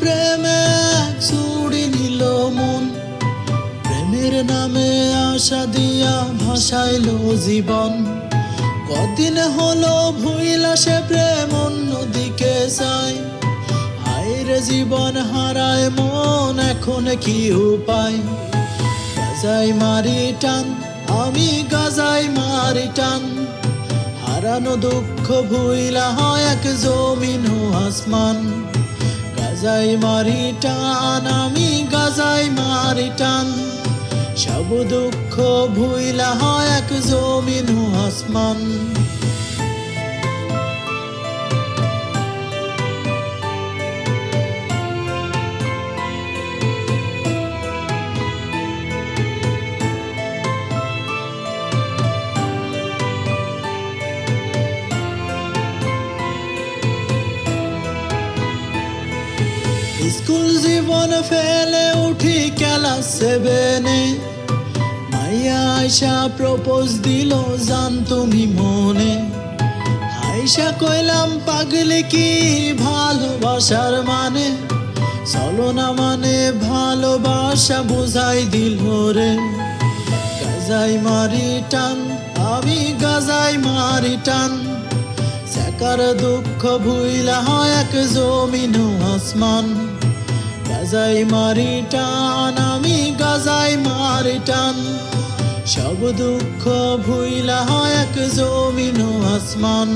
প্রেমে এক চুড়ি নিল মন। প্রেমের নামে আশা দিয়া ভাসাইল জীবন। কদিন হলো ভুইলা সে প্রেম অন্যদিকে চাই। হায়রে জীবন হারায় মন, এখন কি উপায়? গাজাই মারি টান, আমি গাজাই মারি টান। হারানো দুঃখ ভুইলা হয় এক জমিন আসমান। গাজাই মারি টান আমি গাজাই মারি টান। সব দুঃখ ভুইলা হয় এক জমিন আসমান। স্কুল জীবন ফেলে উঠি ক্লাস সেভেনে মাইয়া আয়সা প্রপোজ দিল, জান তুমি মনে। আয়সা কইলাম, পাগলে কি ভালোবাসার মানে? চলো না মানে ভালোবাসা বুঝাই দিল রে। গাজাই মারি টান, আমি গাজাই মারি টান। সেকার দুঃখ ভুইলা হয় এক জমিন আসমান। গাজাই মারি টান, আমি গাজাই মারি টান। সব দুঃখ ভুইলা হয় এক জমিন আসমান।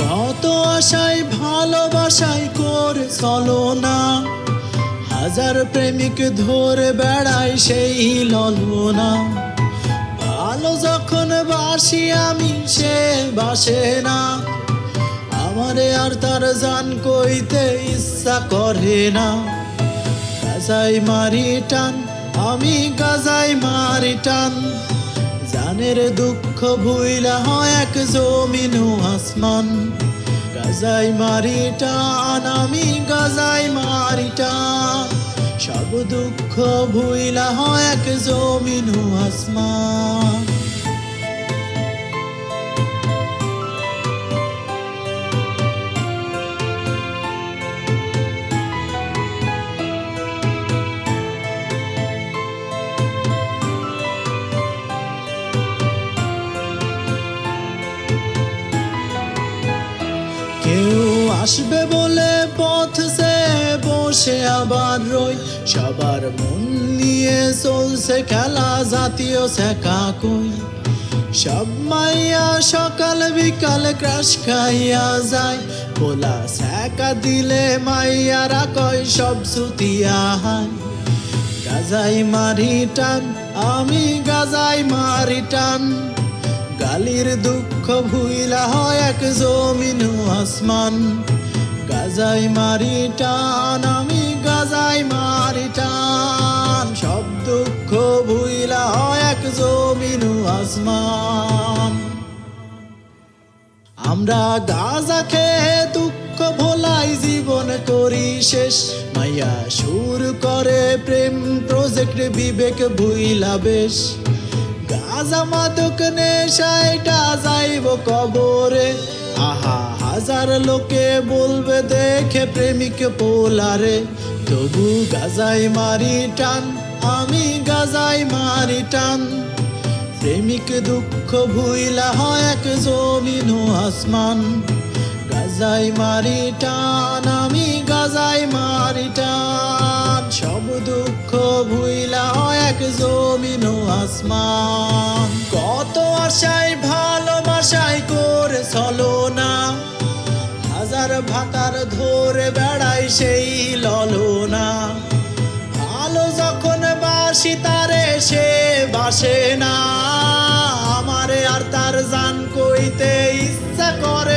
কত আশায় ভালোবাসায় করে চলো না। হাজার প্রেমিক ধরে বেড়ায় সেই ললো না ভালো যখন বাসি আমি, সে বাসে না। আমারে আর তার জান কইতে ইচ্ছা করে না। গাজাই মারি টান, আমি গাজাই মারি টান। জানের দুঃখ ভুইলা হয় এক জমিন আসমান। গাজাই মারি টান, আমি গাজাই মারি টান। সব দুঃখ ভুইলা হয় এক জমিন আসমান। কেউ আসবে বলে পথ সে বসে আবার রই, সবার মন নিয়ে চলছে খেলা, জাতীয় শেখা কই। সব মাইয়া সকাল বিকাল ক্রাশ খাইয়া যায় পোলা শেখা দিলে মাইয়ারা কয়, সব সুতিয়া হায় গাজাই মারি টান, আমি গাজাই মারি টান। গালির দুঃখ ভুইলা হয় এক জমিন আসমান। গাজাই মারি টান, আমি গাজাই মারি টান। সব দুঃখ ভুইলা হয় এক জমিন আসমান। আমরা গাজা খেয়ে দুঃখ ভোলাই জীবন করি শেষ। মাইয়া সুর করে প্রেম প্রজেক্ট বিবেক ভুইলা বেশ। গাজা মাদক নেশা এটা যাইব কবরে। আহা, হাজার লোকে বলবে, দেখে প্রেমিক পোলারে, তবু গাজাই মারি টান, আমি গাজাই মারি টান। প্রেমিক দুঃখ ভুইলা হয় এক জমিন আসমান। গাজাই মারি টান, আমি গাজাই মারি টান। সব দুঃখ ভুইলা হয় এক জমিন আসমান। সেই ললনা। আলো যখন বাসি, তারে সে বাসে না। আমারে আর তার জান কইতে ইচ্ছা করে